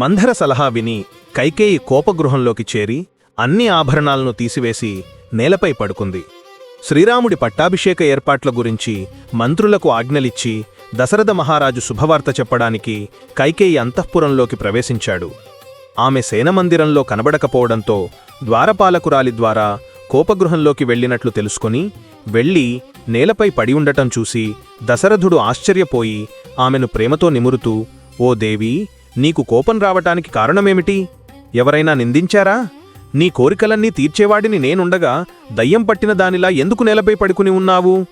మంధర సలహా విని కైకేయి కోపగృహంలోకి చేరి అన్ని ఆభరణాలను తీసివేసి నేలపై పడుకుంది. శ్రీరాముడి పట్టాభిషేక ఏర్పాట్ల గురించి మంత్రులకు ఆజ్ఞలిచ్చి దశరథ మహారాజు శుభవార్త చెప్పడానికి కైకేయి అంతఃపురంలోకి ప్రవేశించాడు. ఆమె సేనమందిరంలో కనబడకపోవడంతో ద్వారపాలకురాలి ద్వారా కోపగృహంలోకి వెళ్ళినట్లు తెలుసుకుని వెళ్ళి నేలపై పడి ఉండటం చూసి దశరథుడు ఆశ్చర్యపోయి ఆమెను ప్రేమతో నిమురుతూ ఓ దేవి నీకు కోపం రావటానికి కారణమేమిటి? ఎవరైనా నిందించారా? నీ కోరికలన్నీ తీర్చేవాడిని నేనుండగా దయ్యం పట్టిన దానిలా ఎందుకు నేలపై పడుకుని ఉన్నావు?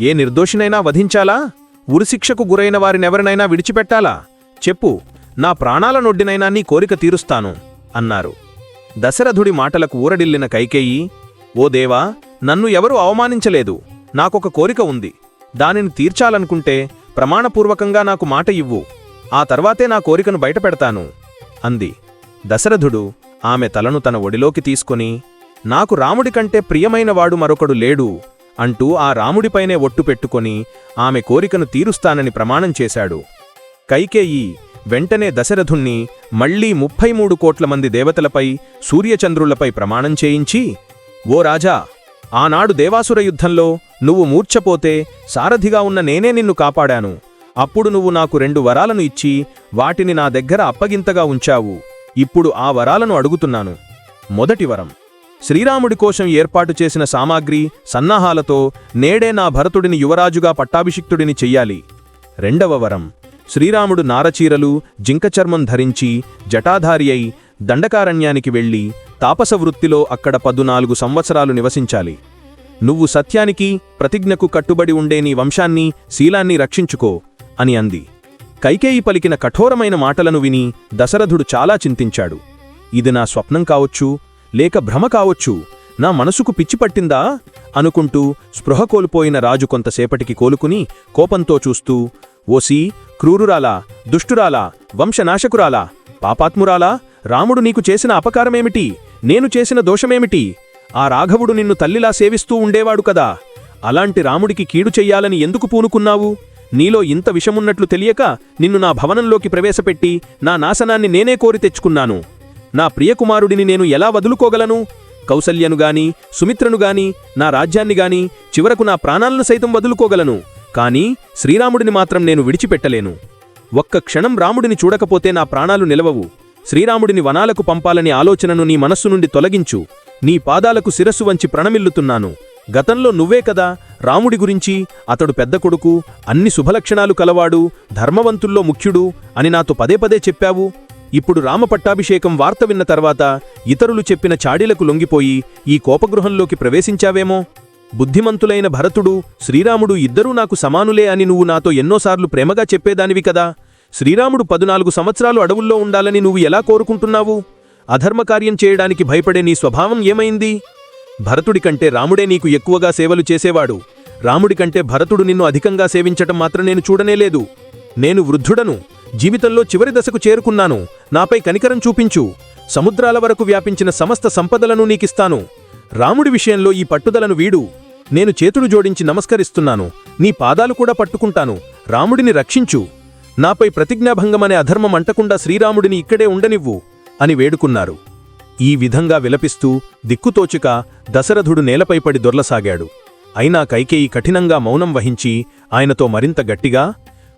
ఏ నిర్దోషినైనా వధించాలా? ఉరిశిక్షకు గురైన వారినెవరినైనా విడిచిపెట్టాలా? చెప్పు నా ప్రాణాల నొడ్డినైనా నీ కోరిక తీరుస్తాను అన్నారు. దశరథుడి మాటలకు ఊరడిల్లిన కైకేయి ఓ దేవా నన్ను ఎవరూ అవమానించలేదు. నాకొక కోరిక ఉంది. దానిని తీర్చాలనుకుంటే ప్రమాణపూర్వకంగా నాకు మాట ఇవ్వు. ఆ తర్వాతే నా కోరికను బయటపెడతాను అంది. దశరథుడు ఆమె తలను తన ఒడిలోకి తీసుకుని నాకు రాముడి కంటే ప్రియమైనవాడు మరొకడు లేడు అంటూ ఆ రాముడిపైనే ఒట్టు పెట్టుకొని ఆమె కోరికను తీరుస్తానని ప్రమాణం చేశాడు. కైకేయి వెంటనే దశరథుణ్ణి మళ్ళీ ముప్పై మూడు కోట్ల మంది దేవతలపై సూర్యచంద్రులపై ప్రమాణం చేయించి ఓ రాజా ఆనాడు దేవాసుర యుద్ధంలో నువ్వు మూర్ఛపోతే సారథిగా ఉన్న నేనే నిన్ను కాపాడాను. అప్పుడు నువ్వు నాకు రెండు వరాలను ఇచ్చి వాటిని నా దగ్గర అప్పగింతగా ఉంచావు. ఇప్పుడు ఆ వరాలను అడుగుతున్నాను. మొదటి వరం. శ్రీరాముడి కోసం ఏర్పాటు చేసిన సామాగ్రి సన్నాహాలతో నేడే నా భరతుడిని యువరాజుగా పట్టాభిషిక్తుడిని చెయ్యాలి. రెండవ వరం. శ్రీరాముడు నారచీరలు జింకచర్మం ధరించి జటాధారి అయి దండకారణ్యానికి వెళ్ళి తాపస వృత్తిలో అక్కడ పద్నాలుగు సంవత్సరాలు నివసించాలి. నువ్వు సత్యానికి ప్రతిజ్ఞకు కట్టుబడి ఉండే నీ వంశాన్ని శీలాన్ని రక్షించుకో. అని అంది. కైకేయి పలికిన కఠోరమైన మాటలను విని దశరథుడు చాలా చింతించాడు. ఇది నా స్వప్నం కావచ్చు లేక భ్రమ కావచ్చు నా మనసుకు పిచ్చి పట్టిందా? అనుకుంటూ స్పృహ కోల్పోయిన రాజు కొంతసేపటికి కోలుకుని కోపంతో చూస్తూ ఓసి క్రూరురాలా దుష్టురాలా వంశనాశకురాలా పాపాత్మురాలా రాముడు నీకు చేసిన అపకారమేమిటి? నేను చేసిన దోషమేమిటి? ఆ రాఘవుడు నిన్ను తల్లిలా సేవిస్తూ ఉండేవాడు కదా? అలాంటి రాముడికి కీడు చెయ్యాలని ఎందుకు పూనుకున్నావు? నీలో ఇంత విషమున్నట్లు తెలియక నిన్ను నా భవనంలోకి ప్రవేశపెట్టి నా నాశనాన్ని నేనే కోరి తెచ్చుకున్నాను. నా ప్రియకుమారుడిని నేను ఎలా వదులుకోగలను? కౌసల్యను గాని సుమిత్రను గాని నా రాజ్యాన్ని గాని చివరకు నా ప్రాణాలను సైతం వదులుకోగలను. కానీ శ్రీరాముడిని మాత్రం నేను విడిచిపెట్టలేను. ఒక్క క్షణం రాముడిని చూడకపోతే నా ప్రాణాలు నిలవవు. శ్రీరాముడిని వనాలకు పంపాలనే ఆలోచనను నీ మనస్సు నుండి తొలగించు. నీ పాదాలకు శిరస్సు వంచి ప్రణమిల్లుతున్నాను. గతంలో నువ్వే కదా రాముడి గురించి అతడు పెద్ద కొడుకు అన్ని శుభలక్షణాలు కలవాడు ధర్మవంతుల్లో ముఖ్యుడు అని నాతో పదే పదే చెప్పావు. ఇప్పుడు రామపట్టాభిషేకం వార్త విన్న తర్వాత ఇతరులు చెప్పిన చాడీలకు లొంగిపోయి ఈ కోపగృహంలోకి ప్రవేశించావేమో? బుద్ధిమంతులైన భరతుడు శ్రీరాముడు ఇద్దరూ నాకు సమానులే అని నువ్వు నాతో ఎన్నోసార్లు ప్రేమగా చెప్పేదానివి కదా. శ్రీరాముడు పదునాలుగు సంవత్సరాలు అడవుల్లో ఉండాలని నువ్వు ఎలా కోరుకుంటున్నావు? అధర్మకార్యం చేయడానికి భయపడే నీ స్వభావం ఏమైంది? భరతుడి కంటే రాముడే నీకు ఎక్కువగా సేవలు చేసేవాడు. రాముడి కంటే భరతుడు నిన్ను అధికంగా సేవించటం మాత్రం నేను చూడనేలేదు నేను వృద్ధుడను. జీవితంలో చివరి దశకు చేరుకున్నాను. నాపై కనికరం చూపించు. సముద్రాల వరకు వ్యాపించిన సమస్త సంపదలను నీకిస్తాను. రాముడి విషయంలో ఈ పట్టుదలను వీడు. నేను చేతుడు జోడించి నమస్కరిస్తున్నాను. నీ పాదాలు కూడా పట్టుకుంటాను. రాముడిని రక్షించు. నాపై ప్రతిజ్ఞాభంగమనే అధర్మం అంటకుండా శ్రీరాముడిని ఇక్కడే ఉండనివ్వు అని వేడుకున్నారు. ఈ విధంగా విలపిస్తూ దిక్కుతోచుక దశరథుడు నేలపై పడి దొర్లసాగాడు. అయినా కైకేయి కఠినంగా మౌనం వహించి ఆయనతో మరింత గట్టిగా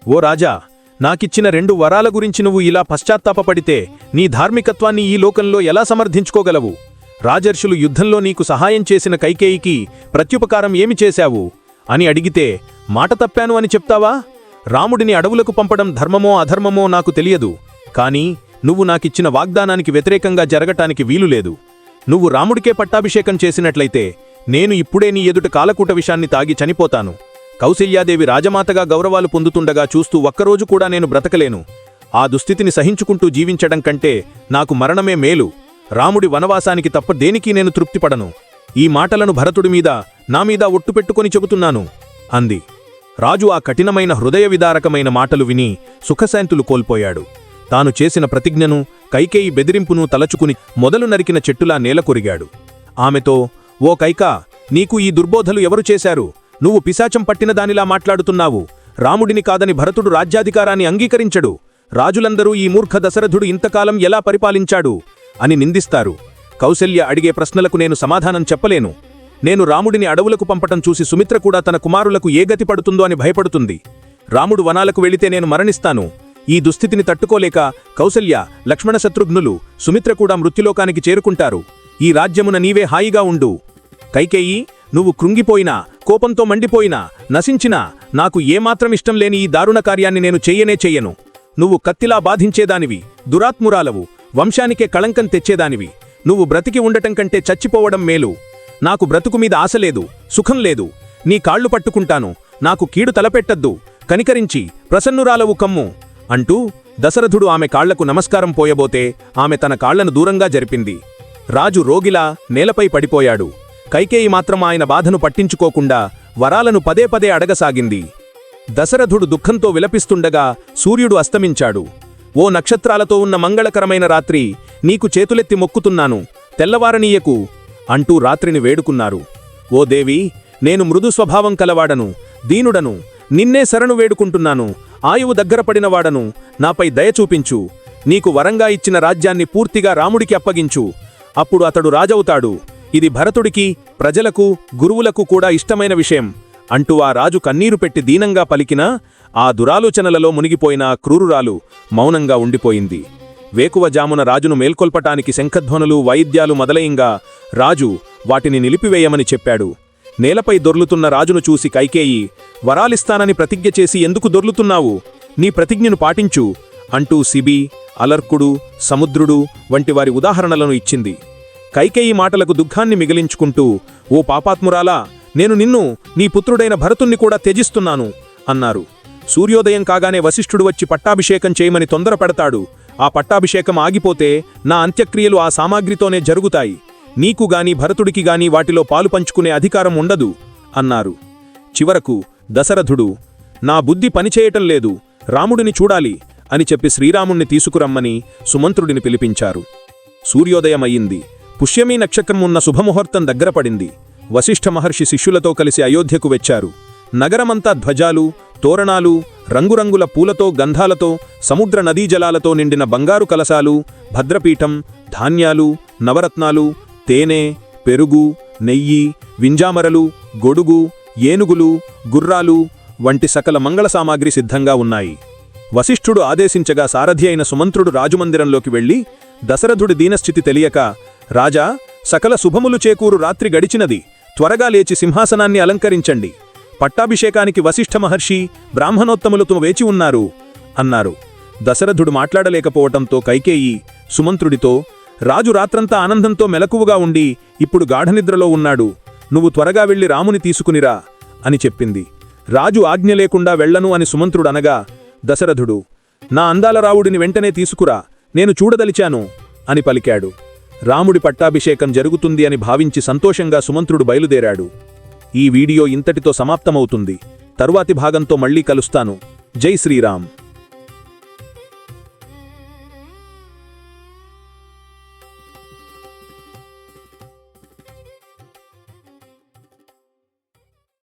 ఓ రాజా నాకిచ్చిన రెండు వరాల గురించి నువ్వు ఇలా పశ్చాత్తాపపడితే నీ ధార్మికత్వాన్ని ఈ లోకంలో ఎలా సమర్థించుకోగలవు? రాజర్షులు యుద్ధంలో నీకు సహాయం చేసిన కైకేయికి ప్రత్యుపకారం ఏమి చేశావు అని అడిగితే మాట తప్పాను అని చెప్తావా? రాముడిని అడవులకు పంపడం ధర్మమో అధర్మమో నాకు తెలియదు. కాని నువ్వు నాకిచ్చిన వాగ్దానానికి వ్యతిరేకంగా జరగటానికి వీలులేదు నువ్వు రాముడికే పట్టాభిషేకం చేసినట్లయితే నేను ఇప్పుడే నీ ఎదుట కాలకూట విషాన్ని తాగి చనిపోతాను. కౌశల్యాదేవి రాజమాతగా గౌరవాలు పొందుతుండగా చూస్తూ ఒక్కరోజు కూడా నేను బ్రతకలేను. ఆ దుస్థితిని సహించుకుంటూ జీవించడం కంటే నాకు మరణమే మేలు. రాముడి వనవాసానికి తప్ప దేనికి నేను తృప్తిపడను. ఈ మాటలను భరతుడి మీద నా మీద ఒట్టు పెట్టుకొని చెబుతున్నాను అంది. రాజు ఆ కఠినమైన హృదయ విదారకమైన మాటలు విని సుఖశాంతులు కోల్పోయాడు. తాను చేసిన ప్రతిజ్ఞను కైకేయి బెదిరింపును తలచుకుని మొదలు నరికిన చెట్టులా నేలకొరిగాడు ఆమెతో ఓ కైకా నీకు ఈ దుర్బోధలు ఎవరు చేశారు? నువ్వు పిశాచం పట్టిన దానిలా మాట్లాడుతున్నావు. రాముడిని కాదని భరతుడు రాజ్యాధికారాన్ని అంగీకరించడు. రాజులందరూ ఈ మూర్ఖ దశరథుడు ఇంతకాలం ఎలా పరిపాలించాడు? అని నిందిస్తారు. కౌశల్య అడిగే ప్రశ్నలకు నేను సమాధానం చెప్పలేను. నేను రాముడిని అడవులకు పంపటం చూసి సుమిత్ర కూడా తన కుమారులకు ఏ గతి పడుతుందో అని భయపడుతుంది. రాముడు వనాలకు వెళితే నేను మరణిస్తాను. ఈ దుస్థితిని తట్టుకోలేక కౌసల్య లక్ష్మణ శత్రుఘ్నులు సుమిత్ర కూడా మృత్యులోకానికి చేరుకుంటారు. ఈ రాజ్యమున నీవే హాయిగా ఉండు. కైకేయి నువ్వు కృంగిపోయినా కోపంతో మండిపోయినా నశించినా నాకు ఏమాత్రం ఇష్టం లేని ఈ దారుణ కార్యాన్ని నేను చెయ్యనే చెయ్యను నువ్వు కత్తిలా బాధించేదానివి దురాత్మురాలవు వంశానికే కళంకం తెచ్చేదానివి. నువ్వు బ్రతికి ఉండటం కంటే చచ్చిపోవడం మేలు. నాకు బ్రతుకు మీద ఆశ లేదు సుఖం లేదు. నీ కాళ్ళు పట్టుకుంటాను నాకు కీడు తలపెట్టద్దు. కనికరించి ప్రసన్నురాలవు కమ్ము. అంటూ దశరథుడు ఆమె కాళ్ళకు నమస్కారం పోయబోతే ఆమె తన కాళ్ళను దూరంగా జరిపింది. రాజు రోగిలా నేలపై పడిపోయాడు. కైకేయి మాత్రం ఆయన బాధను పట్టించుకోకుండా వరాలను పదే పదే అడగసాగింది. దశరథుడు దుఃఖంతో విలపిస్తుండగా సూర్యుడు అస్తమించాడు. ఓ నక్షత్రాలతో ఉన్న మంగళకరమైన రాత్రి నీకు చేతులెత్తి మొక్కుతున్నాను తెల్లవారనీయకు అంటూ రాత్రిని వేడుకున్నారు. ఓ దేవి నేను మృదు స్వభావం కలవాడను దీనుడను నిన్నే శరణు వేడుకుంటున్నాను ఆయువు దగ్గర పడినవాడను నాపై దయ చూపించు. నీకు వరంగా ఇచ్చిన రాజ్యాన్ని పూర్తిగా రాముడికి అప్పగించు. అప్పుడు అతడు రాజవుతాడు. ఇది భరతుడికి ప్రజలకు గురువులకు కూడా ఇష్టమైన విషయం. అంటూ ఆ రాజు కన్నీరు పెట్టి దీనంగా పలికినా ఆ దురాలోచనలలో మునిగిపోయిన ఆ క్రూరురాలు మౌనంగా ఉండిపోయింది. వేకువజామున రాజును మేల్కొల్పటానికి శంఖధ్వనులు వైద్యాలు మొదలయంగా రాజు వాటిని నిలిపివేయమని చెప్పాడు. నేలపై దొర్లుతున్న రాజును చూసి కైకేయి వరాలిస్తానని ప్రతిజ్ఞ చేసి ఎందుకు దొర్లుతున్నావు? నీ ప్రతిజ్ఞను పాటించు అంటూ సిబి అలర్కుడు సముద్రుడు వంటి వారి ఉదాహరణలను ఇచ్చింది. కైకేయి మాటలకు దుఃఖాన్ని మిగిలించుకుంటూ ఓ పాపాత్మురాలా నేను నిన్ను నీ పుత్రుడైన భరతుణ్ణి కూడా త్యజిస్తున్నాను అన్నారు. సూర్యోదయం కాగానే వశిష్ఠుడు వచ్చి పట్టాభిషేకం చేయమని తొందరపడతాడు. ఆ పట్టాభిషేకం ఆగిపోతే నా అంత్యక్రియలు ఆ సామాగ్రితోనే జరుగుతాయి. నీకు గాని భరతుడికి గాని వాటిలో పాలు పంచుకునే అధికారం ఉండదు అన్నారు. చివరకు దశరథుడు నా బుద్ధి పనిచేయటం లేదు రాముడిని చూడాలి అని చెప్పి శ్రీరాముణ్ణి తీసుకురమ్మని సుమంత్రుడిని పిలిపించారు. సూర్యోదయమయ్యింది. పుష్యమీ నక్షత్రం ఉన్న శుభముహూర్తం దగ్గరపడింది వశిష్ఠ మహర్షి శిష్యులతో కలిసి అయోధ్యకు వెచ్చారు. నగరమంతా ధ్వజాలు తోరణాలు రంగురంగుల పూలతో గంధాలతో సముద్ర నదీజలాలతో నిండిన బంగారు కలశాలు భద్రపీఠం ధాన్యాలు నవరత్నాలు తేనె పెరుగు నెయ్యి వింజామరలు గొడుగు ఏనుగులు గుర్రాలు వంటి సకల మంగళ సామాగ్రి సిద్ధంగా ఉన్నాయి. వశిష్ఠుడు ఆదేశించగా సారథి అయిన సుమంత్రుడు రాజుమందిరంలోకి వెళ్ళి దశరథుడి దీనస్థితి తెలియక రాజా సకల శుభములు చేకూరు రాత్రి గడిచినది. త్వరగా లేచి సింహాసనాన్ని అలంకరించండి. పట్టాభిషేకానికి వశిష్ఠ మహర్షి బ్రాహ్మణోత్తములతో వేచి ఉన్నారు అన్నారు. దశరథుడు మాట్లాడలేకపోవటంతో కైకేయి సుమంత్రుడితో రాజు రాత్రంతా ఆనందంతో మెలకువగా ఉండి ఇప్పుడు గాఢనిద్రలో ఉన్నాడు. నువ్వు త్వరగా వెళ్ళి రాముని తీసుకునిరా అని చెప్పింది. రాజు ఆజ్ఞ లేకుండా వెళ్ళను అని సుమంత్రుడనగా దశరథుడు నా అందాల రావుడిని వెంటనే తీసుకురా. నేను చూడదలిచాను అని పలికాడు. రాముడి పట్టాభిషేకం జరుగుతుంది అని భావించి సంతోషంగా సుమంత్రుడు బయలుదేరాడు. ఈ వీడియో ఇంతటితో సమాప్తమవుతుంది. తరువాతి భాగంతో మళ్ళీ కలుస్తాను. జై శ్రీరామ్.